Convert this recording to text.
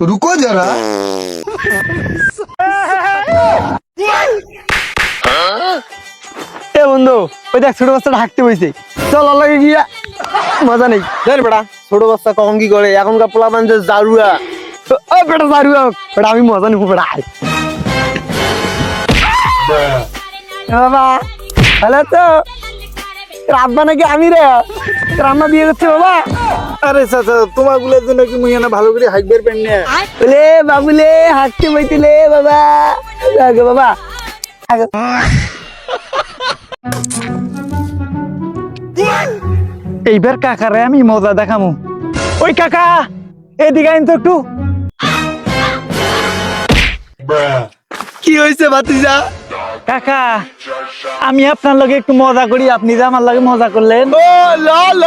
रुको जरा এ বন্ধু ওই দেখ ছোট বাচ্চাটা হাঁকতে বইছে চল ওর লাগে গিয়া মজা নেই ধর বেটা ছোট বাচ্চা কখন কি করে এখনকার পোলা মানুষের জারুয়া ও বেটা দারু বেটা আমি মজা নিবো বেটা আয়। এ বাবা ভালো তো তোর আব্বা নাকি আমি রে? তোর আম্মা বিয়ে করছে বাবা। আরে চাচা তোমারগুলোর জন্য কি মুই না ভালো করে হাইকবার পেন নে? বলে বাবুলে হাঁকতে বইতিলে বাবা। আগে বাবা। আগে। এইবার কাকারে আমি মজা দেখামু। ওই কাকা এদিকে আইন তো একটু। কি হয়েছে ভাতিজা? কাকা আমি আপনার লগে একটু মজা করি আপনি যে আমার লগে মজা করলেন। ও ল ল।